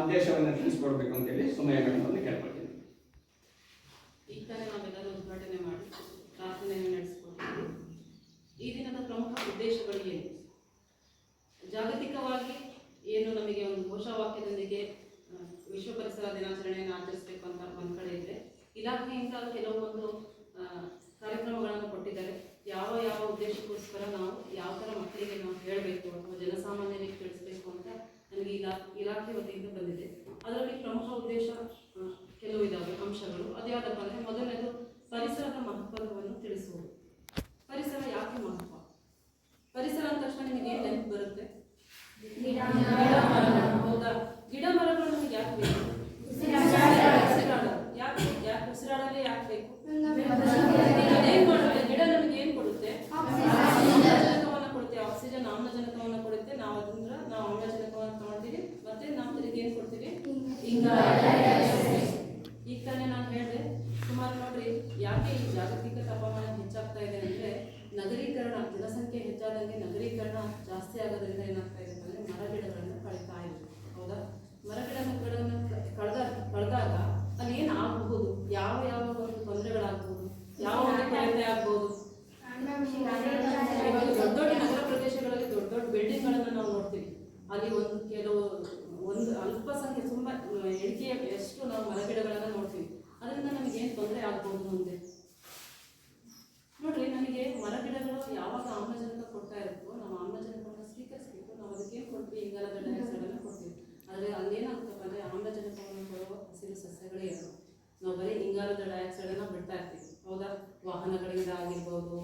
ಉದ್ದೇಶವನ್ನು ತಿಳಿಸ್ಕೊಡ್ಬೇಕು ಅಂತೇಳಿ ಸುಮಯ ಮೇಡಮ್ ಕೇಳ್ಕೊಳ್ತೀನಿ. ತಾನೇ ನಾವೆಲ್ಲರೂ ಉದ್ಘಾಟನೆ ಈ ದಿನದ ಪ್ರಮುಖ ಉದ್ದೇಶಗಳು ಜಾಗತಿಕವಾಗಿ ಏನು ನಮಗೆ ಒಂದು ಘೋಷವಾಕ್ಯದೊಂದಿಗೆ ವಿಶ್ವ ಪರಿಸರ ದಿನಾಚರಣೆಯನ್ನು ಆಚರಿಸಬೇಕು ಅಂತ ಒಂದು ಕಡೆ ಇದ್ರೆ ಇಲಾಖೆಯಿಂದ ಕೆಲವೊಂದು ಕಾರ್ಯಕ್ರಮಗಳನ್ನು ಕೊಟ್ಟಿದ್ದಾರೆ. ಯಾವ ಯಾವ ಉದ್ದೇಶಕ್ಕೋಸ್ಕರ ನಾವು ಯಾವ ಥರ ಮಕ್ಕಳಿಗೆ ನಾವು ಹೇಳಬೇಕು ಅಥವಾ ಜನಸಾಮಾನ್ಯರಿಗೆ ತಿಳಿಸ್ಬೇಕು ಅಂತ ನನಗೆ ಇಲಾ ಇಲಾಖೆ ವತಿಯಿಂದ ಬಂದಿದೆ. ಅದರಲ್ಲಿ ಪ್ರಮುಖ ಉದ್ದೇಶ ಕೆಲವು ಇದಾವೆ ಅಂಶಗಳು. ಅದ್ಯಾವುದಪ್ಪ ಅಂದರೆ ಮೊದಲನೇದು ಪರಿಸರದ ಮಹತ್ವವನ್ನು ತಿಳಿಸುವುದು. ಪರಿಸರ ಯಾಕೆ ಮಹತ್ವ ಪರಿಸರ ಅಂದ ತಕ್ಷಣ ನಿಮಗೆ ಏನು ನೆನಪು ಬರುತ್ತೆ ಗಿಡ ಮರ. ಹೌದಾ ಗಿಡ ಮರಗಳು ನಮಗೆ ಯಾಕೆ ಬೇಕು ಉಸಿರಾಡಲು ಯಾಕೆ ಯಾಕೆ ಉಸಿರಾಡಲು ಯಾಕೆ ಬೇಕು ಅದೇನ್ ಮಾಡುತ್ತೆ ಗಿಡ ನಮಗೆ ಏನ್ ಕೊಡುತ್ತೆ ಆಮ್ಲಜನಕವನ್ನ ಕೊಡುತ್ತೆ ಆಕ್ಸಿಜನ್ ಆಮ್ಲಜನಕವನ್ನ ಕೊಡುತ್ತೆ ನಾವು ಅದರಿಂದ ನಾವು ಆಮ್ಲಜನಕವನ್ನ ತಗೊಳ್ತೀವಿ ಮತ್ತೆ ನಾವು ತಿರುಗಿ ಏನ್ ಕೊಡ್ತೀವಿ ಇಂಗಾಲ ಈಗ ತಾನೇ ನಾನು ಹೇಳಿದೆ ಸುಮಾರು ನೋಡ್ರಿ ಯಾಕೆ ಈ ಜಾಗತಿಕ ತಾಪಮಾನ ಹೆಚ್ಚಾಗ್ತಾ ಇದೆ ಅಂದ್ರೆ ನಗರೀಕರಣ ಜನಸಂಖ್ಯೆ ಹೆಚ್ಚಾದಂಗೆ ನಗರೀಕರಣ ಜಾಸ್ತಿ ಆಗೋದ್ರಿಂದ ಏನಾಗ್ತಾ ಇದೆ ಅಂದ್ರೆ ಮರ ಗಿಡಗಳನ್ನ ಕಳೀತಾ ಇದೆ ಹೌದಾ ಮರ ಗಿಡಗಳನ್ನು ಕಳೆದ ಕಳೆದಾಗ ಅಲ್ಲಿ ಏನು ಆಗಬಹುದು ಯಾವ ಯಾವ ಒಂದು ತೊಂದರೆಗಳಾಗಬಹುದು ಯಾವ ಒಂದು ಕೊರತೆ ಆಗ್ಬಹುದು ಇವಾಗ ದೊಡ್ಡ ದೊಡ್ಡ ನಗರ ಪ್ರದೇಶಗಳಲ್ಲಿ ದೊಡ್ಡ ದೊಡ್ಡ ಬಿಲ್ಡಿಂಗ್ಗಳನ್ನು ನಾವು ನೋಡ್ತೀವಿ ಅಲ್ಲಿ ಒಂದು ಕೆಲವು ಒಂದು ಅಲ್ಪಸಂಖ್ಯೆ ತುಂಬಾ ಎಣಿಕೆಯ ಎಷ್ಟು ನಾವು ಮರಗಿಡಗಳನ್ನು ನೋಡ್ತೀವಿ ಅದರಿಂದ ನಮಗೆ ಏನು ತೊಂದರೆ ಆಗ್ಬೋದು ಮುಂದೆ ನೋಡ್ರಿ ನನಗೆ ಮರಗಿಡಗಳು ಯಾವಾಗ ಆಮ್ಲಜನಕ ಕೊಡ್ತಾ ಇರುತ್ತೋ ನಾವು ಆಮ್ಲಜನಕವನ್ನು ಸ್ವೀಕರಿಸಬೇಕು ನಾವು ಅದಕ್ಕೆ ಏನು ಕೊಡ್ತೀವಿ. ಆದರೆ ಅಲ್ಲೇನಾಗ್ತಪ್ಪ ಅಂದರೆ ಆಮ್ಲಜನಕವನ್ನು ಕೊಡುವ ಹಸಿರು ಸಸ್ಯಗಳೇ ಇರೋದು ನಾವು ಬರೀ ಇಂಗಾಲದ ಡೈಆಕ್ಸೈಡನ್ನ ಬಿಡ್ತಾ ಇರ್ತೀವಿ. ಹೌದಾ? ವಾಹನಗಳಿಂದ ಆಗಿರ್ಬೋದು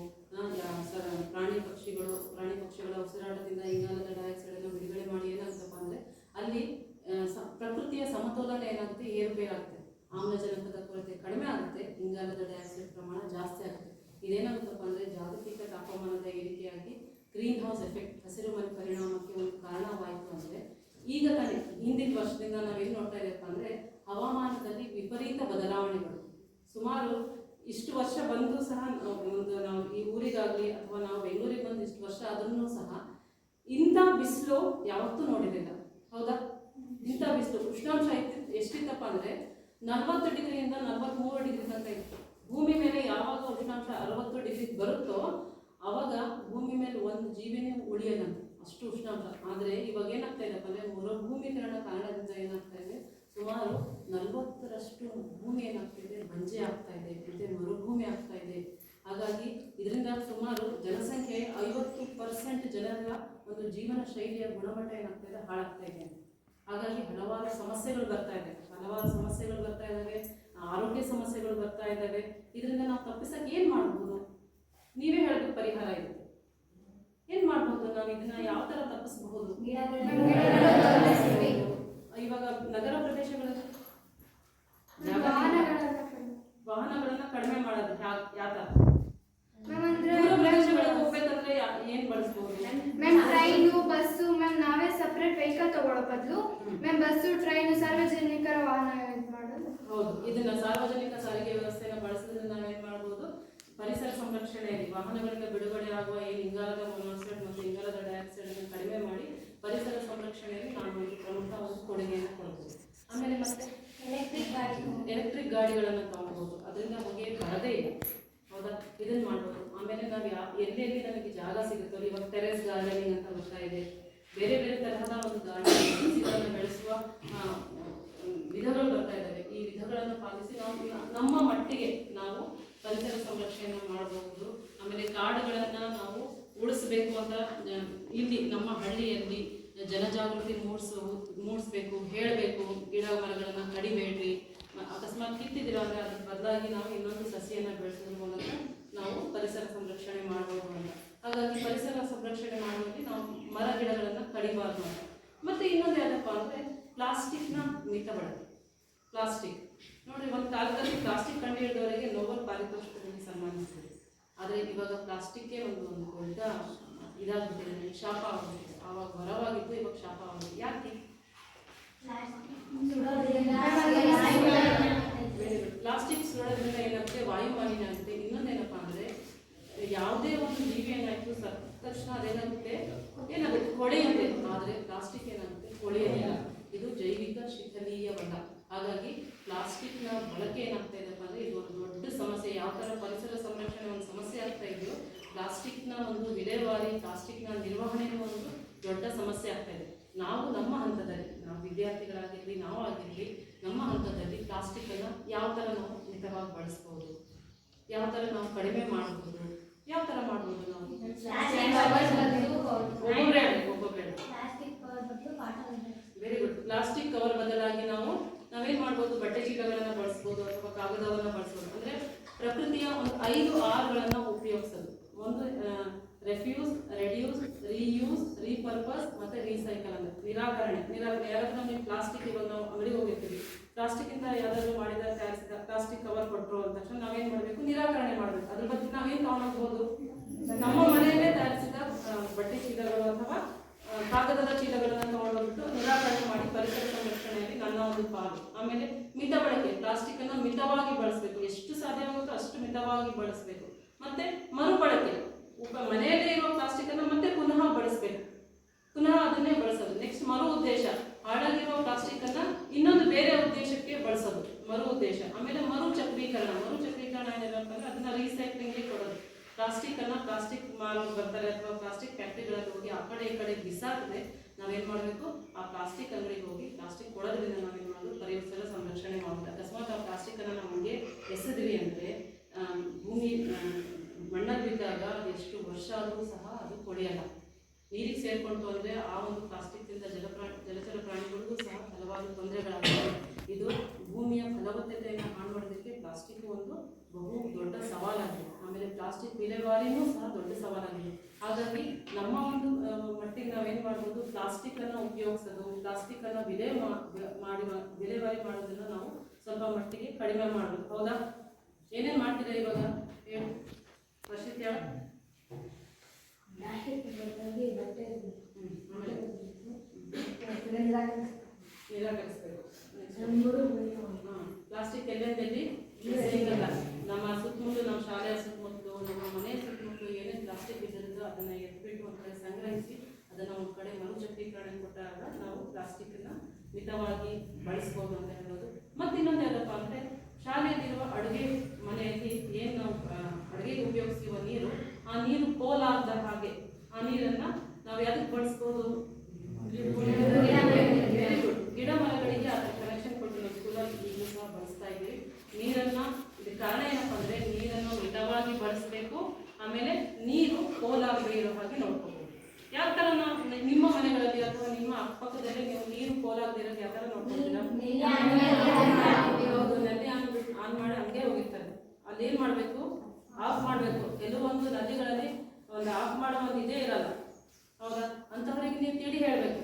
ಪ್ರಾಣಿ ಪಕ್ಷಿಗಳು, ಪ್ರಾಣಿ ಪಕ್ಷಿಗಳ ಉಸಿರಾಟದಿಂದ ಇಂಗಾಲದ ಡೈಆಕ್ಸೈಡ್ ಅನ್ನು ಬಿಡುಗಡೆ ಮಾಡಿ ಏನಾಗುತ್ತಪ್ಪ ಅಂದ್ರೆ ಅಲ್ಲಿ ಆ, ಸ- ಪ್ರಕೃತಿಯ ಸಮತೋಲನ ಏನಾಗುತ್ತೆ ಏರುಪೇರಾಗುತ್ತೆ ಆಮ್ಲಜನಕದ ಕೊರತೆ ಕಡಿಮೆ ಆಗುತ್ತೆ ಇಂಗಾಲದ ಡೈಆಕ್ಸೈಡ್ ಪ್ರಮಾಣ ಜಾಸ್ತಿ ಆಗುತ್ತೆ ಇದೇನಾಗುತ್ತಪ್ಪ ಅಂದ್ರೆ ಜಾಗತಿಕ ತಾಪಮಾನದ ಏರಿಕೆಯಾಗಿ ಗ್ರೀನ್ ಹೌಸ್ ಎಫೆಕ್ಟ್ ಹಸಿರು ಮನೆ ಪರಿಣಾಮಕ್ಕೆ ಒಂದು ಕಾರಣವಾಯಿತು ಅಂದ್ರೆ ಈಗ ತಾನೇ ಹಿಂದಿನ ವರ್ಷದಿಂದ ನಾವೇನು ನೋಡ್ತಾ ಇದೀವಪ್ಪ ಅಂದ್ರೆ ಹವಾಮಾನದಲ್ಲಿ ವಿಪರೀತ ಬದಲಾವಣೆಗಳು ಸುಮಾರು ಇಷ್ಟು ವರ್ಷ ಬಂದು ಸಹ ನಾವು ಒಂದು ನಾವು ಈ ಊರಿಗಾಗಲಿ ಅಥವಾ ನಾವು ಬೆಂಗಳೂರಿಗೆ ಬಂದು ಇಷ್ಟು ವರ್ಷ ಆದ್ರೂ ಸಹ ಇಂಥ ಬಿಸಿಲು ಯಾವತ್ತೂ ನೋಡಿರಲಿಲ್ಲ ಹೌದಾ ಇಂಥ ಬಿಸಿಲು ಉಷ್ಣಾಂಶ ಇತ್ತು ಎಷ್ಟಿತ್ತಪ್ಪ ಅಂದರೆ ನಲವತ್ತು ಡಿಗ್ರಿಯಿಂದ ನಲವತ್ತ್ಮೂರು ಡಿಗ್ರಿ ತನಕ ಇತ್ತು ಭೂಮಿ ಮೇಲೆ ಯಾವಾಗ ಉಷ್ಣಾಂಶ ಅರವತ್ತು ಡಿಗ್ರಿ ಬರುತ್ತೋ ಅವಾಗ ಒಂದು ಜೀವಿನೇ ಉಳಿಯಲ್ಲ. ಅಷ್ಟು ಉಷ್ಣಾಂಶ. ಆದರೆ ಇವಾಗ ಏನಾಗ್ತಾ ಇದೆ ಅಂದರೆ ಮರುಭೂಮೀಕರಣ ಕಾರಣದಿಂದ ಏನಾಗ್ತಾ ಇದೆ? ಸುಮಾರು ನಲವತ್ತರಷ್ಟು ಭೂಮಿ ಏನಾಗ್ತಾ ಇದೆ? ಬಂಜೆ ಆಗ್ತಾ ಇದೆ. ಮತ್ತೆ ಮರುಭೂಮಿ ಆಗ್ತಾ ಇದೆ. ಹಾಗಾಗಿ ಇದರಿಂದ ಸುಮಾರು ಜನಸಂಖ್ಯೆ ಐವತ್ತು ಪರ್ಸೆಂಟ್ ಜನರ ಒಂದು ಜೀವನ ಶೈಲಿಯ ಗುಣಮಟ್ಟ ಏನಾಗ್ತಾ ಇದೆ? ಹಾಳಾಗ್ತಾ ಇದೆ. ಹಾಗಾಗಿ ಹಲವಾರು ಸಮಸ್ಯೆಗಳು ಬರ್ತಾ ಇದೆ. ಹಲವಾರು ಸಮಸ್ಯೆಗಳು ಬರ್ತಾ ಇದ್ದಾವೆ. ಆರೋಗ್ಯ ಸಮಸ್ಯೆಗಳು ಬರ್ತಾ ಇದ್ದಾವೆ. ಇದರಿಂದ ನಾವು ತಪ್ಪಿಸಕ್ಕೆ ಏನು ಮಾಡ್ಬೋದು? ನೀವೇ ಹೇಳಬೇಕು ಪರಿಹಾರ ಇದೆ. ಏನ್ ಮಾಡ್ಬೋದು? ನಾವು ಇದನ್ನ ಯಾವ ತರ ತಪ್ಪಿಸಬಹುದು ಇವಾಗ ನಗರ ಪ್ರದೇಶಗಳಲ್ಲಿ ವಾಹನಗಳನ್ನ ಕಡಿಮೆ ಮಾಡೋದು ಯಾ- ಯಾವ ತರ ದೂರ ಪ್ರದೇಶಗಳಿಗೆ ಹೋಗ್ಬೇಕಂದ್ರೆ ಯಾ- ಏನ್ ಬಳಸ್ಬೋದು ಮ್ಯಾಮ್ ಟ್ರೈನು ಬಸ್ಸು ಮ್ಯಾಮ್ ನಾವೇ ಸಪ್ರೇಟ್ ವೆಹಿಕಲ್ ತಗೊಳ್ಳೋ ಬದಲು ಮ್ಯಾಮ್ ಬಸ್ಸು ಟ್ರೈನು ಸಾರ್ವಜನಿಕರ ವಾಹನ ಇದು ಮಾಡೋದು ಹೌದು ಇದನ್ನ ಸಾರ್ವಜನಿಕ ಸಾರಿಗೆ ವ್ಯವಸ್ಥೆಯನ್ನು ಬಳಸೋದ್ರಿಂದ ನಾವೇನ್ ಮಾಡ್ಬೋದು ಪರಿಸರ ಸಂರಕ್ಷಣೆಯಲ್ಲಿ ವಾಹನಗಳಿಂದ ಬಿಡುಗಡೆ ಆಗುವ ಏನು ಇಂಗಾಲದ ಮೊನಾಕ್ಸೈಡ್ ಮತ್ತು ಇಂಗಾಲದ ಡೈಆಕ್ಸೈಡ್ ಅನ್ನು ಕಡಿಮೆ ಮಾಡಿ ಪರಿಸರ ಸಂರಕ್ಷಣೆಯಲ್ಲಿ ನಾವು ಒಂದು ಪ್ರಮುಖ ಒಂದು ಕೊಡುಗೆಯನ್ನು ಕೊಡ್ಬೋದು ಆಮೇಲೆ ಮತ್ತೆ ಎಲೆಕ್ಟ್ರಿಕ್ ಗಾಡಿ ಎಲೆಕ್ಟ್ರಿಕ್ ಗಾಡಿಗಳನ್ನು ತಗೊಳ್ಬೋದು ಅದರಿಂದ ಹೊಗೆ ಬರದೇ ಇಲ್ಲ ಹೌದಾ ಇದನ್ನ ಮಾಡ್ಬೋದು ಎಲ್ಲೆಲ್ಲಿ ನಮಗೆ ಜಾಗ ಸಿಗುತ್ತೋ, ಇವಾಗ ಟೆರೆಸ್ ಗಾರ್ಡನಿಂಗ್ ಅಂತ ಬರ್ತಾ ಇದೆ. ಬೇರೆ ಬೇರೆ ತರಹದ ಒಂದು ಗಾರ್ಡನ್ ಬೆಳೆಸುವ ವಿಧಗಳು ಬರ್ತಾ ಇದ್ದಾವೆ. ಈ ವಿಧಗಳನ್ನು ಪಾಲಿಸಿ ನಾವು ನಮ್ಮ ಮಟ್ಟಿಗೆ ನಾವು ಪರಿಸರ ಸಂರಕ್ಷಣೆಯನ್ನು ಮಾಡಬಹುದು. ಆಮೇಲೆ ಕಾಡುಗಳನ್ನು ನಾವು ಉಳಿಸ್ಬೇಕು ಅಂತ ಇಲ್ಲಿ ನಮ್ಮ ಹಳ್ಳಿಯಲ್ಲಿ ಜನಜಾಗೃತಿ ಮೂಡಿಸೋ, ಮೂಡಿಸ್ಬೇಕು, ಹೇಳಬೇಕು. ಗಿಡ ಮರಗಳನ್ನು ಕಡಿಬೇಡ್ರಿ. ಅಕಸ್ಮಾತ್ ಕಿತ್ತಿದ್ರೆ ಅಂದರೆ ಅದ್ರ ಬದಲಾಗಿ ನಾವು ಇನ್ನೊಂದು ಸಸಿಯನ್ನು ಬೆಳೆಸೋದ್ರ ಮೂಲಕ ನಾವು ಪರಿಸರ ಸಂರಕ್ಷಣೆ ಮಾಡಬಹುದು ಅಂತ. ಹಾಗಾಗಿ ಪರಿಸರ ಸಂರಕ್ಷಣೆ ಮಾಡುವಲ್ಲಿ ನಾವು ಮರ ಗಿಡಗಳನ್ನು ಕಡಿಬಾರ್ದು ಅಂತ. ಮತ್ತೆ ಇನ್ನೊಂದು ಯಾವುದಪ್ಪ ಅಂದರೆ ಪ್ಲಾಸ್ಟಿಕ್ನ ಮಿತ ಬಳಕೆ. ಪ್ಲಾಸ್ಟಿಕ್. ನೋಡಿ ಒಂದು ಕಾಲದಲ್ಲಿ ಪ್ಲಾಸ್ಟಿಕ್ ಕಂಡು ಹಿಡಿದವರಿಗೆ ನೋಬಲ್ ಪಾರಿತೋಷಿಕದಲ್ಲಿ ಸನ್ಮಾನಿಸ್ತಾರೆ ಆದರೆ ಇವಾಗ ಪ್ಲಾಸ್ಟಿಕ್ಗೆ ಒಂದು ಒಂದು ದೊಡ್ಡ ಇದಾಗ್ಬಿಟ್ಟಿದೆ ಶಾಪ ಆಗುತ್ತೆ. ಆವಾಗ ಹೊರವಾಗಿತ್ತು ಇವಾಗ ಶಾಪ ಆಗುತ್ತೆ. ಯಾಕೆ? ಪ್ಲಾಸ್ಟಿಕ್ ಸುಡೋದ್ರಿಂದ ಏನಾಗುತ್ತೆ? ವಾಯು ಮಾಲಿನ್ಯ ಆಗುತ್ತೆ. ಇನ್ನೊಂದೇನಪ್ಪ ಸತ್ತ ತಕ್ಷಣ ಅದೇನಾಗುತ್ತೆ ಏನಾಗುತ್ತೆ? ಕೊಳೆಯುತ್ತೆ ಆದರೆ ಪ್ಲಾಸ್ಟಿಕ್ ಏನಾಗುತ್ತೆ ಕೊಳೆಯೋದಿಲ್ಲ ಇದು ಜೈವಿಕ ಶಿಥಲೀಯವಲ್ಲ ಹಾಗಾಗಿ ಪ್ಲಾಸ್ಟಿಕ್ನ ಬಳಕೆ ಏನಾಗ್ತಾ ಇದೆಪ್ಪ ಅಂದರೆ, ಇದು ಒಂದು ದೊಡ್ಡ ಸಮಸ್ಯೆ. ಯಾವ ಥರ ಪರಿಸರ ಸಂರಕ್ಷಣೆ ಒಂದು ಸಮಸ್ಯೆ ಆಗ್ತಾ ಇದೆಯೋ ಪ್ಲಾಸ್ಟಿಕ್ನ ಒಂದು ವಿಲೇವಾರಿ ಪ್ಲಾಸ್ಟಿಕ್ನ ನಿರ್ವಹಣೆನೂ ಒಂದು ದೊಡ್ಡ ಸಮಸ್ಯೆ ಆಗ್ತಾ ಇದೆ. ನಾವು ನಮ್ಮ ಹಂತದಲ್ಲಿ, ನಾವು ವಿದ್ಯಾರ್ಥಿಗಳಾಗಿರಲಿ, ನಾವು ಆಗಿರಲಿ, ನಮ್ಮ ಹಂತದಲ್ಲಿ ಪ್ಲಾಸ್ಟಿಕ್ಕನ್ನು ಯಾವ ಥರ ನಾವು ಮಿತವಾಗಿ ಬಳಸ್ಬೋದು? ಯಾವ ಥರ ನಾವು ಕಡಿಮೆ ಮಾಡ್ಬೋದು? ಯಾವ ಥರ ಮಾಡ್ಬೋದು ನಾವು. ವೆರಿ ಗುಡ್ ಪ್ಲಾಸ್ಟಿಕ್ ಕವರ್ ಬದಲಾಗಿ ನಾವು ನಾವೇನ್ ಮಾಡ್ಬೋದು? ಬಟ್ಟೆ ಚೀಲಗಳನ್ನ ಬಳಸ್ಬೋದು ಅಥವಾ ಕಾಗದವನ್ನ ಬಳಸ್ಬೋದು. ಅಂದ್ರೆ ಪ್ರಕೃತಿಯ ಒಂದು ಐದು ಆರ್ಗಳನ್ನ ಉಪಯೋಗಿಸೋದು. ಒಂದು ರೆಫ್ಯೂಸ್ ರೆಡ್ಯೂಸ್ ರೀಯೂಸ್ ರೀಪರ್ಪಸ್ ಮತ್ತೆ ರೀಸೈಕಲ್ ಅಂತ ನಿರಾಕರಣೆ. ನಿರಾಕರಣೆ ಯಾರಾದ್ರೂ ನೀವು ಪ್ಲಾಸ್ಟಿಕ್ ಇವಾಗ ನಾವು ಅಂಗಡಿಗೆ ಹೋಗಿರ್ತೀವಿ. ಪ್ಲಾಸ್ಟಿಕ್ ಇಂದ ಯಾವ್ದಾದ್ರು ಮಾಡಿದ ತಯಾರಿಸಿದ ಪ್ಲಾಸ್ಟಿಕ್ ಕವರ್ ಕೊಟ್ಟರು ಅಂದ ತಕ್ಷಣ ನಾವೇನ್ ಮಾಡ್ಬೇಕು? ನಿರಾಕರಣೆ ಮಾಡ್ಬೇಕು. ಅದ್ರ ಬಗ್ಗೆ ನಾವೇನು ತಗೊಂಡೋಗ್ಬೋದು ನಮ್ಮ ಮನೆಯಲ್ಲೇ ತಯಾರಿಸಿದ ಬಟ್ಟೆ ಚೀಲಗಳು ಅಥವಾ ಕಾಗದದ ಚೀಲಗಳನ್ನು ತಗೊಂಡೋಗ್ಬಿಟ್ಟು ನಿರಾಕರಣೆ ಮಾಡಿ ಪರಿಸರ ಸಂರಕ್ಷಣೆಯಲ್ಲಿ ನನ್ನ ಒಂದು ಪಾಲು. ಆಮೇಲೆ ಮಿತ ಬಳಕೆ ಪ್ಲಾಸ್ಟಿಕ್ ಅನ್ನ ಮಿತವಾಗಿ ಬಳಸಬೇಕು. ಎಷ್ಟು ಸಾಧ್ಯವಾಗುತ್ತೋ ಅಷ್ಟು ಮಿತವಾಗಿ ಬಳಸಬೇಕು. ಮತ್ತೆ ಮರುಬಳಕೆ ಮನೆಯಲ್ಲೇ ಇರುವ ಪ್ಲಾಸ್ಟಿಕ್ ಅನ್ನ ಮತ್ತೆ ಪುನಃ ಬಳಸಬೇಕು. ಪುನಃ ಅದನ್ನೇ ಬಳಸೋದು. ನೆಕ್ಸ್ಟ್ ಮರು ಉದ್ದೇಶ. ಹಾಳಾಗಿರುವ ಪ್ಲಾಸ್ಟಿಕ್ ಅನ್ನ ಇನ್ನೊಂದು ಬೇರೆ ಉದ್ದೇಶಕ್ಕೆ ಬಳಸೋದು. ಮರು ಉದ್ದೇಶ. ಆಮೇಲೆ ಮರು ಚಕ್ರೀಕರಣ. ಮರು ಚಕ್ರೀಕರಣ ಏನಪ್ಪ ಅಂದ್ರೆ ಅದನ್ನ ರೀಸೈಕ್ಲಿಂಗ್ಗೆ ಕೊಡೋದು. ಪ್ಲಾಸ್ಟಿಕ್ ಅನ್ನ ಪ್ಲಾಸ್ಟಿಕ್ ಮಾಲ್ ಬರ್ತಾರೆ ಅಥವಾ ಪ್ಲಾಸ್ಟಿಕ್ ಫ್ಯಾಕ್ಟ್ರಿಗಳಲ್ಲಿ ಹೋಗಿ ಆ ಕಡೆ ಈ ಕಡೆ ಬಿಸಾಕದೆ ನಾವೇನ್ ಮಾಡಬೇಕು? ಆ ಪ್ಲಾಸ್ಟಿಕ್ ಅಂಗಡಿಗೆ ಹೋಗಿ ಪ್ಲಾಸ್ಟಿಕ್ ಕೊಡೋದ್ರಿಂದ ನಾವೇನ್ ಮಾಡೋದು? ಪರಿಸರ ಸಂರಕ್ಷಣೆ ಮಾಡೋದು. ಅಕಸ್ಮಾತ್ ಆ ಪ್ಲಾಸ್ಟಿಕ್ ಅನ್ನ ನಮಗೆ ಎಸೆದ್ವಿ ಅಂದ್ರೆ ಭೂಮಿ ಮಣ್ಣಲ್ಲಿ ಬಿದ್ದಾಗ ಎಷ್ಟು ವರ್ಷ ಆದರೂ ಸಹ ಅದು ಕೊಳೆಯಲ್ಲ. ನೀರಿಗೆ ಸೇರ್ಕೊಂಡು ಅಂದ್ರೆ ಆ ಒಂದು ಪ್ಲಾಸ್ಟಿಕ್ನಿಂದ ಜಲಪ್ರಾಣಿ ಜಲಚರ ಪ್ರಾಣಿಗಳಿಗೂ ಸಹ ಹಲವಾರು ತೊಂದರೆಗಳಾಗ್ತವೆ. ಇದು ಭೂಮಿಯ ಫಲವತ್ತತೆಯನ್ನು ಹಾಳು ಮಾಡೋದಕ್ಕೆ ಪ್ಲಾಸ್ಟಿಕ್ ಒಂದು ಬಹು ದೊಡ್ಡ ಸವಾಲಾಗಿದೆ. ಆಮೇಲೆ ಪ್ಲಾಸ್ಟಿಕ್ ವಿಲೇವಾರಿನೂ ಸಹ ದೊಡ್ಡ ಸವಾಲಾಗಿದೆ. ಹಾಗಾಗಿ ನಮ್ಮ ಒಂದು ಮಟ್ಟಿಗೆ ನಾವೇನು ಮಾಡ್ಬೋದು ಪ್ಲಾಸ್ಟಿಕ್ ಅನ್ನು ಉಪಯೋಗಿಸೋದು ಪ್ಲಾಸ್ಟಿಕ್ ಅನ್ನ ವಿಲೇ ಮಾಡಿ ವಿಲೇವಾರಿ ಮಾಡೋದನ್ನು ನಾವು ಸ್ವಲ್ಪ ಮಟ್ಟಿಗೆ ಕಡಿಮೆ ಮಾಡಬೇಕು. ಹೌದಾ? ಏನೇನು ಮಾಡ್ತೀರಾ ಇವಾಗ? ಹೇಳಿ. ರಶೀದ್ ಹೇಳು ಹ್ಮ್, ಆಮೇಲೆ ನಿರಾಕರಿಸಬೇಕು ಪ್ಲಾಸ್ಟಿಕ್ ಎಲ್ಲೆಂದಲ್ಲಿ ಸಿಗಲ್ಲ ನಮ್ಮ ಸುತ್ತಮುತ್ತಲು ನಮ್ಮ ಶಾಲೆಯ ಸುತ್ತಮುತ್ತಲು ನಮ್ಮ ಮನೆಯ ಸುತ್ತಮುತ್ತಲು ಏನೇನು ಪ್ಲಾಸ್ಟಿಕ್ ಇದ್ದಿರುತ್ತೋ ಅದನ್ನ ಎತ್ಬಿಟ್ಟು ಒಂದು ಕಡೆ ಸಂಗ್ರಹಿಸಿ ಅದನ್ನ ಒಂದು ಕಡೆ ಮರುಶಕ್ತೀಕರಣ ಕೊಟ್ಟಾಗ ನಾವು ಪ್ಲಾಸ್ಟಿಕ್ಕನ್ನು ಮಿತವಾಗಿ ಬಳಸ್ಬೋದು ಅಂತ ಹೇಳೋದು ಮತ್ತೆ ಇನ್ನೊಂದು ಯಾವುದಪ್ಪ ಅಂದ್ರೆ ಶಾಲೆಯಲ್ಲಿರುವ ಅಡುಗೆ ಮನೆಯಲ್ಲಿ ಏನು ನಾವು ಅಡುಗೆಗೆ ಉಪಯೋಗಿಸುವ ನೀರು ಆ ನೀರು ಪೋಲಾಗದ ಹಾಗೆ. ಆ ನೀರನ್ನ ನಾವು ಯಾವ್ದಕ್ಕೆ ಬಳಸ್ಬೋದು ವೆರಿ ಗುಡ್ ಗಿಡ ಮರಗಳಿಗೆ ಅದರ ಕನೆಕ್ಷನ್ ಕೊಟ್ಟು ನಾವು ಸ್ಕೂಲಲ್ಲಿ ಈಗಲೂ ಸಹ ಬಳಸ್ತಾ ಇದ್ದೀವಿ ನೀರನ್ನ ಇದಕ್ಕೆ ಕಾರಣ ಏನಪ್ಪ ಅಂದ್ರೆ ನೀರನ್ನು ಮಿತವಾಗಿ ಬಳಸಬೇಕು ಆಮೇಲೆ ನೀರು ಪೋಲಾಗದೇ ಇರೋ ಹಾಗೆ ನೋಡ್ಕೋಬಹುದು ಯಾವ ತರ ನಾವು ನಿಮ್ಮ ಮನೆಗಳಲ್ಲಿ ಅಥವಾ ನಿಮ್ಮ ಅಕ್ಕಪಕ್ಕದಲ್ಲಿ ನೀವು ನೀರು ಪೋಲಾಗದೇ ಇರೋದು ಯಾವ ತರ ನೋಡ್ಕೊತೀರಾ ಹೌದು ನಲ್ಲಿ ಆನ್ ಬಿಟ್ಟು ಆನ್ ಮಾಡಿ ಹಂಗೆ ಹೋಗಿರ್ತಾರೆ ಅಲ್ಲಿ ಏನ್ ಮಾಡ್ಬೇಕು ಆಫ್ ಮಾಡ್ಬೇಕು ಎಲ್ಲೋ ಒಂದು ನದಿಗಳಲ್ಲಿ ಒಂದು ಆಫ್ ಮಾಡೋ ಒಂದು ಇದೇ ಇರಲ್ಲ ಹೌದಾ ಅಂಥವ್ರಿಗೆ ನೀವು ತಿಳಿ ಹೇಳ್ಬೇಕು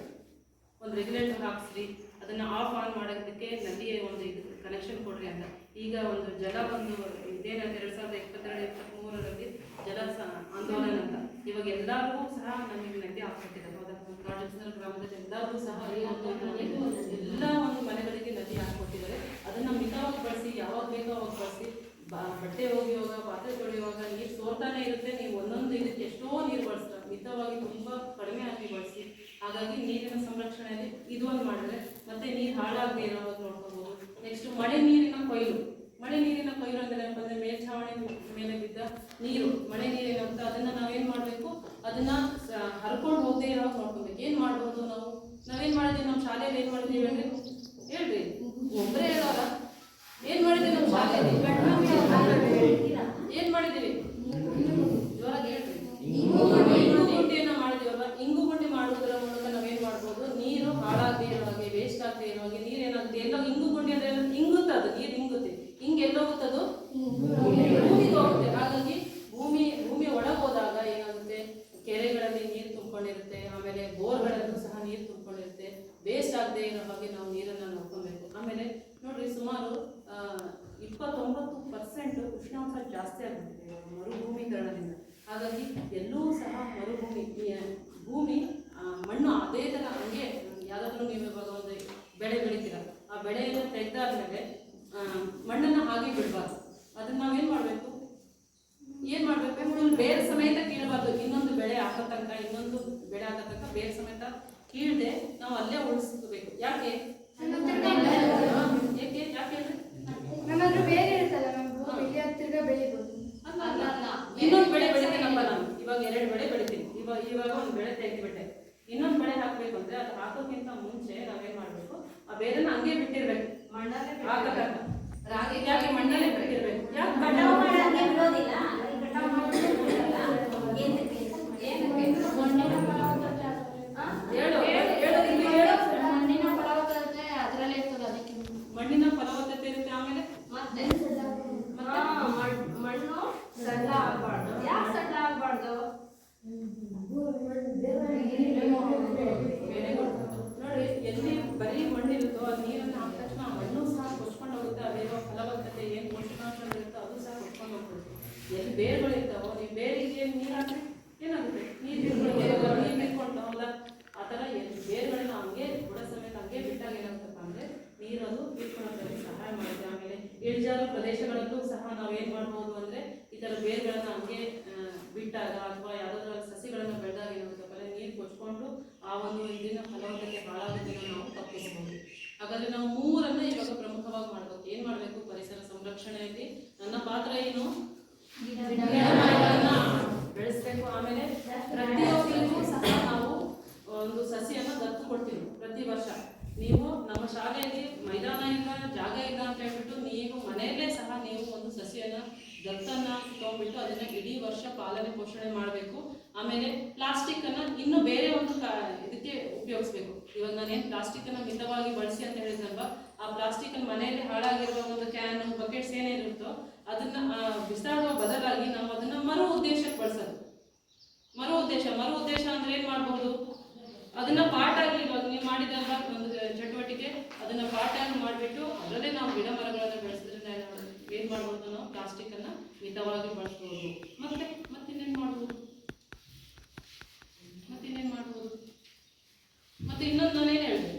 ಒಂದು ರೆಗ್ಯುಲೇಟರ್ ಹಾಕ್ಸ್ರಿ ಅದನ್ನ ಆಫ್ ಆನ್ ಮಾಡೋದಕ್ಕೆ ನಲ್ಲಿ ಒಂದು ಇದು ಕನೆಕ್ಷನ್ ಕೊಡ್ರಿ ಅಂತ ಈಗ ಒಂದು ಜಲ ಒಂದು ಇದೇನಂತ ಎರಡ್ ಸಾವಿರದ ಇಪ್ಪತ್ತೆರಡು ಇಪ್ಪತ್ತ್ಮೂರರಲ್ಲಿ ಜಲ ಸ- ಆಂದೋಲನ ಅಂತ ಇವಾಗ ಎಲ್ಲರಿಗೂ ಸಹ ನಮಗೆ ನದಿ ಆಗ್ತಿದೆ ಹೌದಾ ಗ್ರಾಮದಲ್ಲಿ ಎಲ್ಲರಿಗೂ ಸಹ ಎಲ್ಲ ಒಂದು ಮನೆಗಳಿಗೆ ನದಿ ಹಾಕ್ಕೊಟ್ಟಿದ್ದಾರೆ. ಅದನ್ನು ಮಿತವಾಗಿ ಬಳಸಿ, ಯಾವಾಗ ಬೇಕೋ ಅವಾಗ ಬಳಸಿ ಬಟ್ಟೆ ಒಗೆಯುವಾಗ, ಪಾತ್ರೆ ತೊಳೆಯುವಾಗ ನೀರು ಸೋರ್ತಾನೆ ಇರುತ್ತೆ. ನೀವು ಒಂದೊಂದು ಇದಕ್ಕೆ ಎಷ್ಟೋ ನೀರು ಬಳಸ್ತಾರೆ. ಮಿತವಾಗಿ ತುಂಬ ಕಡಿಮೆ ಆಗಿ ಬಳಸಿ. ಹಾಗಾಗಿ ನೀರಿನ ಸಂರಕ್ಷಣೆಯಲ್ಲಿ ಇದು ಒಂದು ಮಾಡಿದ್ರೆ ಮತ್ತೆ ನೀರು ಹಾಳಾಗದೆ ಇರೋವಾಗ ನೋಡ್ಕೋಬಹುದು ನೆಕ್ಸ್ಟ್ ಮಳೆ ನೀರಿನ ಕೊಯ್ಲು. ಮಳೆ ನೀರಿನ ಕೊಯ್ಲು ಅಂದ್ರೆ ಏನಪ್ಪ ಅಂದ್ರೆ ಮೇಲ್ಛಾವಣಿ ಮೇಲೆ ಬಿದ್ದ ನೀರು, ಮಳೆ ನೀರೇನಂತ ಅದನ್ನ ನಾವೇನ್ ಮಾಡ್ಬೇಕು? ಅದನ್ನ ಹರ್ಕೊಂಡು ಹೋಗದೆ ಇರೋ ನೋಡ್ಕೋಬೇಕು. ಏನ್ ಮಾಡ್ಬೋದು ನಾವು? ನಾವೇನ್ ಮಾಡಿದ್ವಿ? ನಮ್ಮ ಶಾಲೆಯಲ್ಲಿ ಏನ್ ಮಾಡಿದೀವಿ ಅಂದ್ರೆ ಹೇಳ್ರಿ ಒಬ್ಬರೇ ಹೇಳೋಲ್ಲ ಏನ್ ಮಾಡಿದ್ವಿ ನಮ್ಮ ಶಾಲೆಯಲ್ಲಿ ಏನ್ ಮಾಡಿದೀವಿ ಜೋರಾಗಿ ಹೇಳ್ರಿ ಇಂಗು ಗುಂಡಿಯನ್ನ ಮಾಡಿದೀವಲ್ವಾ ಇಂಗು ಗುಂಡಿ ಮಾಡುವುದರ ಮೂಲಕ ನಾವೇನ್ ಮಾಡ್ಬೋದು ನೀರು ಹಾಳಾಗದೆ ಇರೋ ಹಾಗೆ ವೇಸ್ಟ್ ಆಗದೆ ಇರೋ ಹಾಗೆ ನೀರು ಏನಾಗುತ್ತೆ ಎಲ್ಲೋ ಇಂಗು ಗುಂಡಿ ಅಂದ್ರೆ ಏನು? ಇಂಗುತ್ತೆ ಅದು ನೀರು ಇಂಗುತ್ತೆ ಹಿಂಗ್ ಎಲ್ಲೋಗುತ್ತದು ಭೂಮಿಗೆ ಹೋಗುತ್ತೆ ಹಾಗಾಗಿ ಭೂಮಿ ಭೂಮಿ ಒಳಗೆ ಹೋದಾಗ ಏನಾಗುತ್ತೆ ಕೆರೆಗಳಲ್ಲಿ ನೀರು ತುಂಬಿಕೊಂಡಿರುತ್ತೆ ಆಮೇಲೆ ಬೋರ್ಗಳಲ್ಲೂ ಸಹ ನೀರು ತುಂಬಿಕೊಂಡಿರುತ್ತೆ ವೇಸ್ಟ್ ಆಗದೆ ಇರೋ ಹಾಗೆ ನಾವು ನೀರನ್ನ ನೋಡ್ಕೊಬೇಕು ಆಮೇಲೆ ನೋಡ್ರಿ ಸುಮಾರು ಆ, ಇಪ್ಪತ್ತೊಂಬತ್ತು ಪರ್ಸೆಂಟ್ ಉಷ್ಣಾಂಶ ಜಾಸ್ತಿ ಆಗ್ಬಿಟ್ಟಿದೆ ಇವಾಗ ಮರುಭೂಮೀಕರಣದಿಂದ ಹಾಗಾಗಿ ಎಲ್ಲೂ ಸಹ ಮರುಭೂಮಿ ಭೂಮಿ ಮಣ್ಣು ಅದೇ ಥರ ಹಂಗೆ ಯಾವುದಾದ್ರೂ ನೀವು ಇವಾಗ ಒಂದು ಬೆಳೆ ಬೆಳಿತೀರ. ಆ ಬೆಳೆಯನ್ನು ತೆಗೆದಾದ್ಮೇಲೆ ಮಣ್ಣನ್ನು ಹಾಗೆ ಬಿಡಬಾರ್ದು. ಅದನ್ನ ನಾವೇನು ಮಾಡಬೇಕು? ಏನ್ ಮಾಡ್ಬೇಕು? ಮೊದಲು ಬೇರೆ ಸಮೇತ ಕೀಳಬಾರ್ದು. ಇನ್ನೊಂದು ಬೆಳೆ ತನಕ, ಇನ್ನೊಂದು ಬೆಳೆ ತನಕ ಬೇರೆ ಸಮೇತ ಕೀಳದೆ ನಾವು ಅಲ್ಲೇ ಉಳಿಸ್ಕೋಬೇಕು ಯಾಕೆ ಅಂದ್ರೆ ಮ್ಯಾಮ್ ಅದ್ರ ಬೇರೆ ಇರುತ್ತಲ್ಲ ಮ್ಯಾಮ್ ಇಲ್ಲಿ ಹತ್ತಿರ ಬೆಳಿಬೋದು ಅಲ್ಲ ಅಲ್ಲ ಅಲ್ಲ ಇನ್ನೊಂದು ಬೆಳೆ ಬೆಳಿತೀನಪ್ಪ ನಾನು ಇವಾಗ ಎರಡು ಬೆಳೆ ಬೆಳಿತೀನಿ ಇವಾಗ ಒಂದು ಬೆಳೆ ತೆಗೆದ್ಬಿಟ್ಟೆ. ಇನ್ನೊಂದು ಬೆಳೆ ಹಾಕ್ಬೇಕು ಅಂದ್ರೆ ಅದು ಹಾಕೋಕ್ಕಿಂತ ಮುಂಚೆ ನಾವೇನ್ ಮಾಡ್ಬೇಕು? ಆ ಬೇರೆನ ಹಂಗೆ ಬಿಟ್ಟಿರ್ಬೇಕು. ಮಣ್ಣಲ್ಲೇ ರಾಗಿ ಯಾಕೆ ಮಣ್ಣಲ್ಲೇ ಬಿಟ್ಟಿರ್ಬೇಕು ಯಾಕೆ ಕಟಾವು ಮಾಡಕ್ಕೆ ಬಿಡೋದಿಲ್ಲ ಕಟಾವು ಮಾಡೋದು ಬಿಡಲ್ಲ. ಏನಕ್ಕೆ? ಏನಕ್ಕೆ? ಮಣ್ಣಿನ ಫಲವತ್ತತೆ ಆ? ಹೇಳು ಹೇಳು ಹೇಳು ಇಲ್ಲಿ ಹೇಳು ಮಣ್ಣಿನ ಫಲವತ್ತತೆ ಅದರಲ್ಲೇ ಇರ್ತದೆ ಅದಕ್ಕೆ ಮಣ್ಣಿನ ಫಲವತ್ತತೆ ಇರುತ್ತೆ ಆಮೇಲೆ ಮತ್ತೆ ಹಾ, ಮಣ್- ಮಣ್ಣು ಸಡ್ಲ ಆಗ್ಬಾರ್ದು ಯಾಕೆ ಸಡ್ಲ ಆಗ್ಬಾರ್ದು ವೆರಿ ಗುಡ್ ನೋಡಿ ಎಲ್ಲಿ ಬರೀ ಮಣ್ಣಿರುತ್ತೋ ಆ ನೀರನ್ನು ಹಾಕಿದ ತಕ್ಷಣ ಆ ಮಣ್ಣು ಸಹ ಕೊಚ್ಕೊಂಡು ಹೋಗುತ್ತೆ ಅದೇನೋ ಫಲವತ್ತತೆ ಏನು ಪೋಷಕಾಂಶಗಳಿರುತ್ತೋ ಅದು ಸಹ ಕೊಚ್ಕೊಂಡು ಹೋಗ್ತದೆ ಎಲ್ಲಿ ಬೇರುಗಳು ಇರ್ತಾವೋ ನೀವು ಬೇರಿಗೆ ಏನು ನೀರು ಹಾಕಿ ಏನಾಗುತ್ತೆ ನೀರು ಬಿಟ್ಕೊಂಡು ನೀರು ಬಿಟ್ಕೊಂಡು ಹೌದಾ ಆ ಥರ ಎಲ್ಲಿ ಬೇರುಗಳನ್ನ ಹಂಗೆ ಬುಡ ಸಮೇತ ಹಂಗೆ ಬಿಟ್ಟಾಗ ಏನಾಗುತ್ತಪ್ಪ ಅಂದರೆ ನೀರದು ಬಿಟ್ಕೊಳ್ಳೋದ್ರಲ್ಲಿ ಸಹಾಯ ಮಾಡುತ್ತೆ ಆಮೇಲೆ ಇಳಿಜಾರು ಪ್ರದೇಶಗಳಲ್ಲೂ ಸಹ ನಾವು ಏನು ಮಾಡ್ಬೋದು ಅಂದರೆ ಈ ಥರ ಬೇರುಗಳನ್ನ ಹಂಗೆ ಆ, ಬಿಟ್ಟಾಗ ಅಥವಾ ಯಾವುದಾದ್ರೂ ಸಸಿಗಳನ್ನು ಬೆಳೆದಾಗ ಏನಾಗುತ್ತಪ್ಪ ಅಂದರೆ ನೀರು ಕೊಚ್ಕೊಂಡು ಆ ಒಂದು ಇದನ್ನ ಫಲವತ್ತತೆ ಹಾಳಾಗೋದನ್ನು ನಾವು ತಪ್ಪಿಸಬಹುದು ಹಾಗಾದ್ರೆ ನಾವು ಮೂರನ್ನ ಇವಾಗ ಪ್ರಮುಖವಾಗಿ ಮಾಡಬೇಕು ಏನ್ ಮಾಡಬೇಕು ಪರಿಸರ ಸಂರಕ್ಷಣೆಯಲ್ಲಿ ನನ್ನ ಪಾತ್ರ ಏನು ಗಿಡ ಮರಗಳನ್ನ ಬೆಳೆಸ್ಬೇಕು ಆಮೇಲೆ ಪ್ರತಿಯೊಬ್ಬರಿಗೂ ಸಹ ನಾವು ಒಂದು ಸಸಿಯನ್ನ ದತ್ತು ಕೊಡ್ತೀವಿ ಪ್ರತಿ ವರ್ಷ ನೀವು ನಮ್ಮ ಶಾಲೆಯಲ್ಲಿ ಮೈದಾನ ಇಲ್ಲ ಜಾಗ ಇಲ್ಲ ಅಂತ ಹೇಳ್ಬಿಟ್ಟು ನೀವು ಮನೆಯಲ್ಲೇ ಸಹ ನೀವು ಒಂದು ದತ್ತನ್ನ ತಗೊಂಡ್ಬಿಟ್ಟು ಅದನ್ನ ಇಡೀ ವರ್ಷ ಪಾಲನೆ ಪೋಷಣೆ ಮಾಡಬೇಕು. ಆಮೇಲೆ ಪ್ಲಾಸ್ಟಿಕ್ ಅನ್ನ ಇನ್ನು ಬೇರೆ ಒಂದು ಇದಕ್ಕೆ ಉಪಯೋಗಿಸ್ಬೇಕು. ಇವಾಗ ನಾನೇನು ಪ್ಲಾಸ್ಟಿಕ್ ಅನ್ನ ಮಿತವಾಗಿ ಬಳಸಿ ಅಂತ ಹೇಳಿದ್ನಲ್ವಾ, ಆ ಪ್ಲಾಸ್ಟಿಕ್ ಮನೆಯಲ್ಲಿ ಹಾಳಾಗಿರುವ ಒಂದು ಕ್ಯಾನ್ ಬಕೆಟ್ಸ್ ಏನೇನಿರುತ್ತೋ ಅದನ್ನ ಬಿಸಾಡುವ ಬದಲಾಗಿ ನಾವು ಅದನ್ನ ಮರು ಉದ್ದೇಶಕ್ಕೆ ಬಳಸೋದು. ಮರು ಉದ್ದೇಶ ಮರು ಉದ್ದೇಶ ಅಂದ್ರೆ ಏನ್ ಮಾಡಬಹುದು? ಅದನ್ನ ಪಾಠ ಆಗಿ ಇವಾಗ ನೀವು ಮಾಡಿದಲ್ವಾ ಒಂದು ಚಟುವಟಿಕೆ, ಅದನ್ನ ಪಾಠ ಆಗಿ ಮಾಡಿಬಿಟ್ಟು ಅದರಲ್ಲೇ ನಾವು ಗಿಡ ಮರಗಳನ್ನ ಏನ್- ಮಾಡ್ಬೋದು ನಾವು ಪ್ಲಾಸ್ಟಿಕ್ ಅನ್ನ ಮಿತವಾಗಿ ಬಳಸ್ಬೋದು. ಮತ್ತೆ ಮತ್ತಿನ್ನೇನ್ ಮಾಡ್ಬೋದು ಮತ್ತಿನ್ನೇನ್ ಮಾಡ್ಬೋದು ಮತ್ತೆ ಇನ್ನೊಂದು ನಾನೇನ್ ಹೇಳಿದೆ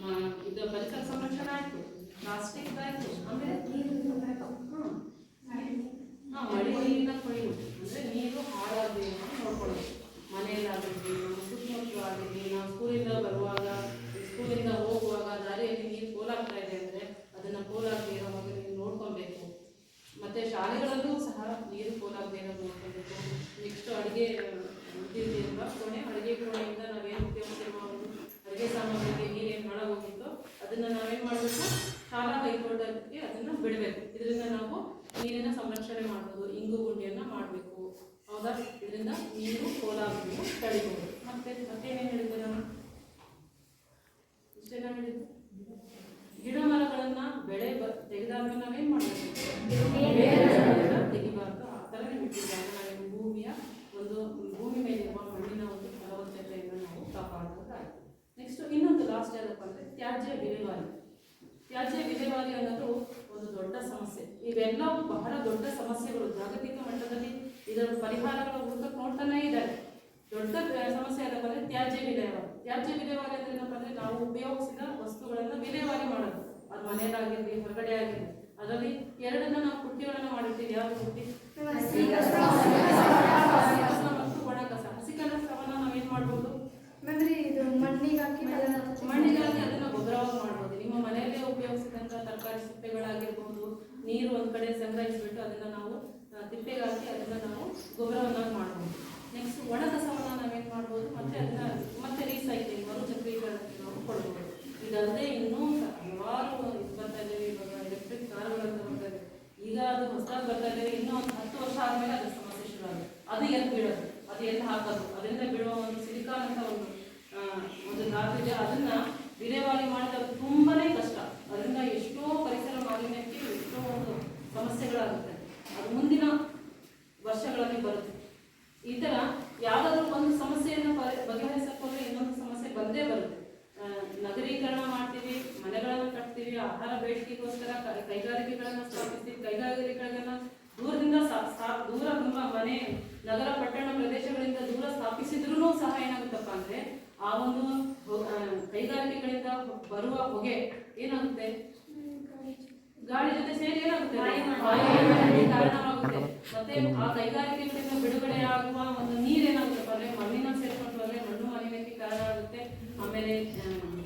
ಮ- ಇದು ಪರಿಸರ ಸಂರಕ್ಷಣೆ ಆಯ್ತು ಪ್ಲಾಸ್ಟಿಕ್ ಆಯ್ತು ಆಮೇಲೆ ಹ್ಮ್. ಹಾ, ಮಳೆ ನೀರಿನ ಕೊಯ್ಲು ಅಂದ್ರೆ ನೀರು ಹಾಳಾಗದೆ ನೋಡ್ಕೊಳ್ಳೋದು ಮನೆಯಲ್ಲಾಗಿರ್ಲಿ ನಮ್ಮ ಸುತ್ತಮುತ್ತಲು ಆಗಿರ್ಲಿ ನಾವು ಸ್ಕೂಲಿಂದ ಬರುವಾಗ ಸ್ಕೂಲಿಂದ ಹೋಗುವಾಗ ದಾರಿಯಲ್ಲಿ ನೀರು ಪೋಲಾಗ್ತಾ ಇದೆ ಅಂದ್ರೆ ಅದನ್ನ ಪೋಲಾಗದೆ ಇರೋ ಹಾಗೆ ನೀವು ನೋಡ್ಕೊಬೇಕು ಮತ್ತೆ ಶಾಲೆಗಳಲ್ಲೂ ಸಹ ನೀರು ಪೋಲಾಗದೆ ಇರೋದು ನೋಡ್ಕೊಬೇಕು ನೆಕ್ಸ್ಟ್ ಅಡುಗೆ ಇದಿದೆಯಲ್ವಾ ಕೋಣೆ ಅಡುಗೆ ಕೋಣೆಯಿಂದ ನಾವೇನು ಉಪಯೋಗಿಸಿರುವ ಒಂದು ಅಡುಗೆ ಸಾಮಗ್ರಿಗೆ ನೀರೇನು ಹಾಳಾಗೋಗಿತ್ತೋ ಅದನ್ನ ನಾವೇನ್ ಮಾಡಬೇಕು ಶಾಲಾ ಕೈಗೊಂಡಕ್ಕೆ ಅದನ್ನ ಬಿಡಬೇಕು ಇದರಿಂದ ನಾವು ನೀರಿನ ಸಂರಕ್ಷಣೆ ಮಾಡ್ಬೋದು ಇಂಗು ಗುಂಡಿಯನ್ನು ಮಾಡಬೇಕು. ಹೌದಾ? ಇದರಿಂದ ನೀರು ಪೋಲಾಗೋದನ್ನು ತಡಿಬಹುದು. ಮತ್ತೆ ಮತ್ತೇನೇನು ಇವೆಲ್ಲವೂ ಬಹಳ ದೊಡ್ಡ ಸಮಸ್ಯೆಗಳು. ಜಾಗತಿಕ ಮಟ್ಟದಲ್ಲಿ ಇದರ ಪರಿಹಾರಗಳ ಹುಡುಕಕ್ಕೆ ನೋಡ್ತಾನೆ ಇದ್ದಾರೆ. ದೊಡ್ಡ ಸಮಸ್ಯೆ ಏನಪ್ಪ ಅಂದ್ರೆ ತ್ಯಾಜ್ಯ ವಿಲೇವಾರಿ. ತ್ಯಾಜ್ಯ ವಿಲೇವಾರಿ ಅಂದ್ರೆ ಏನಪ್ಪ ಅಂದ್ರೆ ನಾವು ಉಪಯೋಗಿಸಿದ ವಸ್ತುಗಳನ್ನ ವಿಲೇವಾರಿ ಮಾಡೋದು. ಅದು ಮನೆಯದಾಗಿರಲಿ ಹೊರಗಡೆ ಆಗಿರ್ಲಿ. ಅದರಲ್ಲಿ ಎರಡನ್ನ ನಾವು ಪುಟ್ಟಿಗಳನ್ನ ಮಾಡಿರ್ತೀವಿ. ಯಾವ ಮತ್ತು ನಾವೇನ್ ಮಾಡ್ಬೋದು? ಮಣ್ಣಿಗಾಗಿ ಅದನ್ನ ಗೊಬ್ಬರವಾಗಿ ಮಾಡ್ಬೋದು. ನಿಮ್ಮ ಮನೆಯಲ್ಲೇ ಉಪಯೋಗಿಸಿದಂತ ತರಕಾರಿ ಸಿಪ್ಪೆಗಳಾಗಿರ್ಬೋದು ನೀರು ಒಂದು ಕಡೆ ಸಂಗ್ರಹಿಸಿಬಿಟ್ಟು ಅದನ್ನ ನಾವು ತಿಪ್ಪೆಗಾಕಿ ತಿಪ್ಪೆಗೆ ಹಾಕಿ ಅದನ್ನ ನಾವು ಗೊಬ್ಬರವನ್ನಾಗಿ ಮಾಡ್ಬೋದು. ನೆಕ್ಸ್ಟ್ ಒಣ ಕಸವನ್ನ ನಾವೇನು ಮಾಡ್ಬೋದು? ಮತ್ತೆ ಅದನ್ನ ಮತ್ತೆ ರೀಸೈಕ್ಲಿಂಗ್ ಮರುಚಕ್ರೀಕರಣಕ್ಕೆ ನಾವು ಕೊಡ್ಬೋದು. ಇದಲ್ಲದೆ ಇನ್ನೂ ಹಲವಾರು ಬರ್ತಾ ಇದ್ದೇವೆ ಇವಾಗ ಎಲೆಕ್ಟ್ರಿಕ್ ಕಾರುಗಳಂತ ಬರ್ತಾ ಇದೆ. ಈಗ ಅದು ಹೊಸದಾಗಿ ಬರ್ತಾ ಇದ್ದೇವೆ ಇನ್ನೂ ಒಂದು ಹತ್ತು ವರ್ಷ ಆದಮೇಲೆ ಅದು ಸಮಸ್ಯೆ ಶುರು ಆಗುತ್ತೆ ಅದು ಎಲ್ಲಿ ಬೀಳೋದು? ಅದು ಎಲ್ಲಿ ಹಾಕೋದು? ಅದರಿಂದ ಬೀಳುವ ಒಂದು ಸಿಲಿಕಾನ್ ಅಂತ ಒಂದು ಒಂದು ಧಾತು ಇದೆ ಅದನ್ನ ವಿಲೇವಾರಿ ಮಾಡಿದಾಗ ತುಂಬಾನೇ ಕಷ್ಟ ಅದರಿಂದ ಎಷ್ಟೋ ಪರಿಸರ ಮಾಲಿನ್ಯಕ್ಕೆ ಎಷ್ಟೋ ಒಂದು ಸಮಸ್ಯೆಗಳಾಗುತ್ತೆ. ಅದು ಮುಂದಿನ ವರ್ಷಗಳಲ್ಲಿ ಬರುತ್ತೆ. ಈ ಥರ ಯಾವುದಾದ್ರೂ ಒಂದು ಸಮಸ್ಯೆಯನ್ನು ಬಗೆಹರಿಸಕ್ಕೆ ಇನ್ನೊಂದು ಸಮಸ್ಯೆ ಬಂದೇ ಬರುತ್ತೆ. ನಗರೀಕರಣ ಮಾಡ್ತೀವಿ, ಮನೆಗಳನ್ನು ಕಟ್ತೀವಿ, ಆಹಾರ ಬೇಡಿಕೆಗೋಸ್ಕರ ಕೈಗಾರಿಕೆಗಳನ್ನು ಸ್ಥಾಪಿಸ್ತೀವಿ, ಕೈಗಾರಿಕೆಗಳನ್ನ ದೂರದಿಂದ ದೂರ ತುಂಬ ಮನೆ, ನಗರ ಪಟ್ಟಣ ಪ್ರದೇಶಗಳಿಂದ ದೂರ ಸ್ಥಾಪಿಸಿದ್ರೂ ಸಹ ಏನಾಗುತ್ತಪ್ಪ ಅಂದ್ರೆ ಆ ಒಂದು ಕೈಗಾರಿಕೆಗಳಿಂದ ಬರುವ ಹೊಗೆ ಏನಾಗುತ್ತೆ? ಗಾಳಿ ಜೊತೆ ಸೇರಿ ಏನಾಗುತ್ತೆ? ಕಾರಣವಾಗುತ್ತೆ. ಮತ್ತೆ ಆ ಕೈಗಾರಿಕೆಗಳಿಂದ ಬಿಡುಗಡೆ ಆಗುವ ಒಂದು ನೀರೇನಾಗುತ್ತೆ ಅಂದ್ರೆ ಮಣ್ಣಿನ ಸೇರ್ಕೊಂಡು ಹೋದ್ರೆ ಮಣ್ಣು ಮಾಲಿನ್ಯಕ್ಕೆ ಕಾರಣ ಆಗುತ್ತೆ. ಆಮೇಲೆ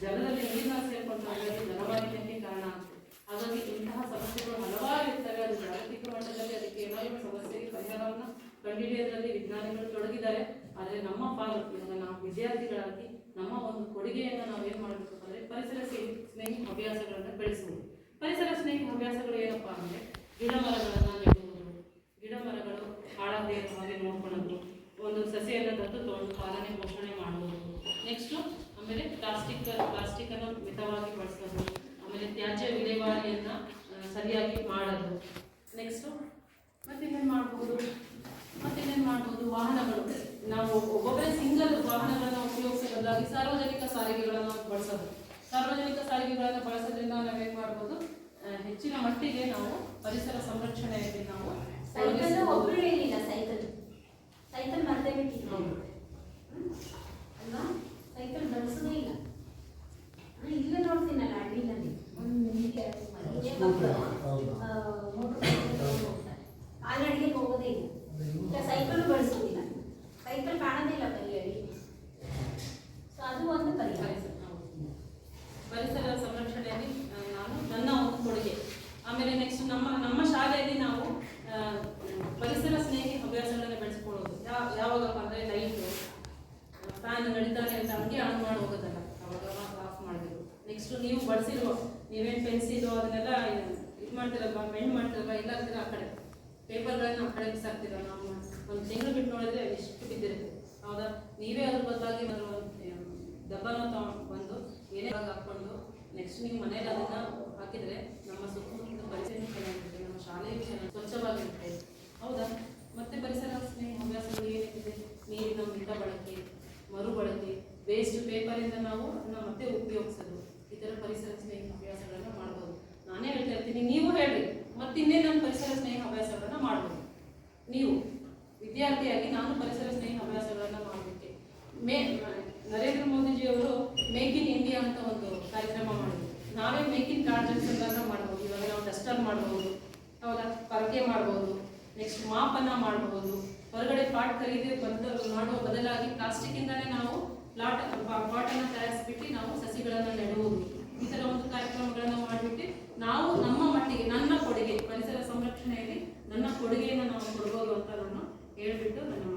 ಜಲದಲ್ಲಿ ನೀರಿನ ಸೇರ್ಕೊಂಡು ಹೋದ್ರೆ ಜಲ ಜಲಮಾಲಿನ್ಯಕ್ಕೆ ಕಾರಣ ಆಗುತ್ತೆ. ಹಾಗಾಗಿ ಇಂತಹ ಸಮಸ್ಯೆಗಳು ಹಲವಾರು ಇರ್ತವೆ. ಅದು ಜಾಗತಿಕ ಮಟ್ಟದಲ್ಲಿ ಅದಕ್ಕೆ ಏನಾದರೂ ಸಮಸ್ಯೆಗೆ ಪರಿಹಾರವನ್ನು ಕಂಡುಹಿಡಿಯೋದ್ರಲ್ಲಿ ವಿಜ್ಞಾನಿಗಳು ತೊಡಗಿದ್ದಾರೆ. ಆದರೆ ನಮ್ಮ ಪಾಲು ನಾವು ವಿದ್ಯಾರ್ಥಿಗಳಾಗಿ ನಮ್ಮ ಒಂದು ಕೊಡುಗೆಯನ್ನು ನಾವು ಏನು ಮಾಡಬೇಕು ಅಂದ್ರೆ ಪರಿಸರ ಸ್ನೇಹಿ- ಅಭ್ಯಾಸಗಳನ್ನು ಬೆಳೆಸಬಹುದು ಪರಿಸರ ಸ್ನೇಹಿ ಹವ್ಯಾಸಗಳು ಏನಪ್ಪಾ ಅಂದ್ರೆ ಗಿಡ ಮರಗಳನ್ನು ನೆಡುವುದು ಗಿಡ ಮರಗಳು ಹಾಳಾಗದೆ ಇರೋ ಹಾಗೆ ನೋಡ್ಕೊಳ್ಳೋದು ಒಂದು ಸಸಿಯನ್ನು ದತ್ತು ತಗೊಂಡು ಪಾಲನೆ ಪೋಷಣೆ ಮಾಡುವುದು ನೆಕ್ಸ್ಟು ಆಮೇಲೆ ಪ್ಲಾಸ್ಟಿಕ್ ಪ್ಲಾಸ್ಟಿಕ್ ಅನ್ನು ಮಿತವಾಗಿ ಬಳಸೋದು ಆಮೇಲೆ ತ್ಯಾಜ್ಯ ವಿಲೇವಾರಿಯನ್ನ ಆ, ಸರಿಯಾಗಿ ಮಾಡೋದು ನೆಕ್ಸ್ಟು ಮತ್ತಿನ್ನೇನು ಮಾಡ್ಬೋದು ಮತ್ತಿನ್ನೇನು ಮಾಡ್ಬೋದು ವಾಹನಗಳು ನಾವು ಒಬ್ಬೊಬ್ಬರೇ ಸಿಂಗಲ್ ವಾಹನಗಳನ್ನು ಉಪಯೋಗಿಸೋ ಬದಲಾಗಿ ಸಾರ್ವಜನಿಕ ಸಾರಿಗೆಗಳನ್ನು ಬಳಸೋದು ಸಾರ್ವಜನಿಕ ಸಾರಿಗೆಗಳನ್ನು ಬಳಸೋದ್ರಿಂದ ನಾವೇನು ಮಾಡ್ಬೋದು ಆ, ಹೆಚ್ಚಿನ ಮಟ್ಟಿಗೆ ನಾವು ಪರಿಸರ ಸಂರಕ್ಷಣೆಯಲ್ಲಿ ನಾವು ಸೈಕಲ್. ಒಬ್ರು ಹೇಳಿಲ್ಲ ಸೈಕಲ್ ಸೈಕಲ್ ಮರ್ತೇ ಬಿಟ್ಟಿದ್ರು? ಅಲ್ವಾ? ಸೈಕಲ್ ಬಳಸೋದೇ ಇಲ್ಲ. ಇಲ್ಲೇ ನೋಡ್ತೀನಲ್ಲ ಹಳ್ಳಿನಲ್ಲಿ ಒಂದು ನಿಮಗೆ ಇದೇ ಮಕ್ಕಳು. ಆ, ಮೋಟರ್ ಸೈಕಲ್ ಹೋಗ್ತಾರೆ. ಕಾಲ್ನಡಿಗೆ ಹೋಗೋದೇ ಇಲ್ಲ. ಈಗ ಸೈಕಲ್ ಬಳಸೋದಿಲ್ಲ ಸೈಕಲ್ ಕಾಣೋದಿಲ್ಲ ಕೈಯಲ್ಲಿ ಸೊ ಅದು ಒಂದು ಪರಿಹಾರ ಪರಿಸರ ಹೌದು. ಪರಿಸರ ಸಂರಕ್ಷಣೆಯಲ್ಲಿ ಆ, ನಾನು ನನ್ನ ಒಂದು ಕೊಡುಗೆ ಆಮೇಲೆ ನೆಕ್ಸ್ಟ್ ನಮ್ಮ ನಮ್ಮ ಶಾಲೆಯಲ್ಲಿ ನಾವು ಆ, ಪರಿಸರ ಸ್ನೇಹಿ ಹವ್ಯಾಸಗಳನ್ನು ಬೆಳೆಸ್ಕೊಳ್ಳೋದು ಯಾವ ಯಾವಾಗಪ್ಪ ಅಂದರೆ ಲೈಟು ಫ್ಯಾನ್ ನಡೀತಾನೆ ಅಂತ ಹಂಗೆ ಆನ್ ಮಾಡಿ ಹೋಗೋದಲ್ಲ ಅವಾಗ ಆಫ್ ಮಾಡಬೇಕು ನೆಕ್ಸ್ಟ್ ನೀವು ಬಳಸಿರುವ ನೀವೇನು ಪೆನ್ಸಿಲು ಅದನ್ನೆಲ್ಲ ಇದು ಮಾಡ್ತಿರಲ್ವಾ ಮೆಂಡ್ ಮಾಡ್ತಿರಲ್ವಾ ಇಲ್ಲ ಅಂತೀರ ಆ ಕಡೆ ಪೇಪರ್ಗಳನ್ನ ಆ ಕಡೆ ಬಿಸಾಕ್ತೀರ ನಾವು ಒಂದು ತಿಂಗಳು ಬಿಟ್ಟು ನೋಡಿದ್ರೆ ಎಷ್ಟು ಬಿದ್ದಿರುತ್ತೆ ಹೌದಾ ನೀವೇ ಅದ್ರ ಬದಲಾಗಿ ಏನಾದ್ರು ಡಬ್ಬನ ಬಂದು, ಏನೇ ಹಾಕ್ಕೊಂಡು ನೆಕ್ಸ್ಟ್ ನೀವು ಮನೇಲಿ ಅದನ್ನ ಹಾಕಿದ್ರೆ ನಮ್ಮ ಸುತ್ತಮುತ್ತಲ ಪರಿಸರ ಚೆನ್ನಾಗಿರುತ್ತೆ, ನಮ್ಮ ಶಾಲೆ ಸ್ವಚ್ಛವಾಗಿರುತ್ತೆ. ಹೌದಾ? ಮತ್ತೆ ಪರಿಸರ ಸ್ನೇಹಿ, ಹವ್ಯಾಸಗಳು ಏನಿದೆ? ನೀರಿನ ಮಿತ ಬಳಕೆ, ಮರು ಬಳಕೆ ವೇಸ್ಟ್ ಪೇಪರಿಂದ ನಾವು ಅದನ್ನ ಮತ್ತೆ ಉಪಯೋಗಿಸೋದು. ಈ ಥರ ಪರಿಸರ ಸ್ನೇಹಿ ಹವ್ಯಾಸಗಳನ್ನ ಮಾಡ್ಬೋದು. ನಾನೇ ಹೇಳ್ತಾ ಇರ್ತೀನಿ, ನೀವು ಹೇಳ್ರಿ. ಮತ್ತಿನ್ನೇ ನಾನು ಪರಿಸರ ಸ್ನೇಹಿ ಹವ್ಯಾಸಗಳನ್ನ ಮಾಡ್ಬೋದು? ನೀವು, ವಿದ್ಯಾರ್ಥಿಯಾಗಿ ನಾನು ಪರಿಸರ ಸ್ನೇಹಿ ಹವ್ಯಾಸಗಳನ್ನ ಮೇ, ನರೇಂದ್ರ ಮೋದಿಜಿಯವರು ಮೇಕ್ ಇನ್ ಇಂಡಿಯಾ ಅಂತ ಒಂದು ಕಾರ್ಯಕ್ರಮ ಮಾಡಿದ್ರು. ನಾವೇ ಮೇಕ್ ಇನ್ ಅಂತ ಮಾಡ್ಬೋದು. ಇವಾಗ ನಾವು ಡಸ್ಟರ್ ಮಾಡ್ಬೋದು. ಹೌದಾ? ಪರಕೆ ಮಾಡ್ಬೋದು. ನೆಕ್ಸ್ಟ್ ಮಾಪನ ಮಾಡ್ಬೋದು. ಹೊರಗಡೆ ಪಾಟ್ ಖರೀದಿ ಬಂದು ಮಾಡುವ ಬದಲಾಗಿ ಪ್ಲಾಸ್ಟಿಕ್ ಇಂದಾನೆ ನಾವು ಪ್ಲಾಟ್ ಪಾಟನ್ನು ತಯಾರಿಸ್ಬಿಟ್ಟು ನಾವು ಸಸಿಗಳನ್ನು ನೆಡುವುದು. ಈ ತರ ಒಂದು ಕಾರ್ಯಕ್ರಮಗಳನ್ನು ಮಾಡಿಬಿಟ್ಟು ನಾವು ನಮ್ಮ ಮಟ್ಟಿಗೆ, ನನ್ನ ಕೊಡುಗೆ, ಪರಿಸರ ಸಂರಕ್ಷಣೆಯಲ್ಲಿ ನನ್ನ ಕೊಡುಗೆಯನ್ನು ನಾವು ಕೊಡ್ಬೋದು ಅಂತ ನಾನು ಹೇಳ್ಬಿಟ್ಟು ನನ್ನ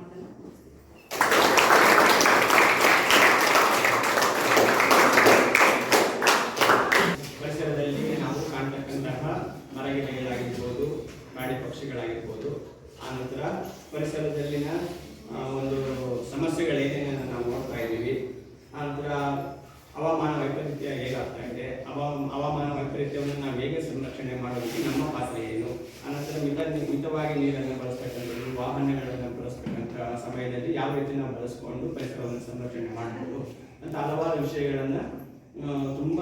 ಹವಾಮಾನ ವೈಪರೀತ್ಯ ಹೇಗಾಗ್ತಾ ಇದೆ? ಹವಾ, ಹವಾಮಾನ ವೈಪರೀತ್ಯವನ್ನು ನಾವು ಹೇಗೆ ಸಂರಕ್ಷಣೆ ಮಾಡೋದಕ್ಕೆ ನಮ್ಮ ಪಾತ್ರ ಏನು? ಅನಂತರ ಮಿತ ಮಿತವಾಗಿ ನೀರನ್ನು ಬಳಸ್ತಕ್ಕಂಥದ್ದು, ವಾಹನಗಳನ್ನು ಬಳಸ್ತಕ್ಕಂಥ ಸಮಯದಲ್ಲಿ ಯಾವ ರೀತಿ ನಾವು ಬಳಸ್ಕೊಂಡು ಪರಿಸರವನ್ನು ಸಂರಕ್ಷಣೆ ಮಾಡಬಹುದು ಅಂತ ಹಲವಾರು ವಿಷಯಗಳನ್ನು ತುಂಬ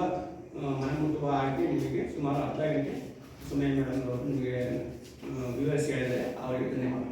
ಮನಮುಟ್ಟುವಾಗಿ ನಿಮಗೆ ಸುಮಾರು ಅರ್ಧ ಗಂಟೆ ಸುಮ್ಮನೆ ಮೇಡಮ್ ಅವರು ನಿಮಗೆ ವಿವರಿಸಿ ಹೇಳಿದರೆ ಅವರಿಗೆ ಧನ್ಯವಾದ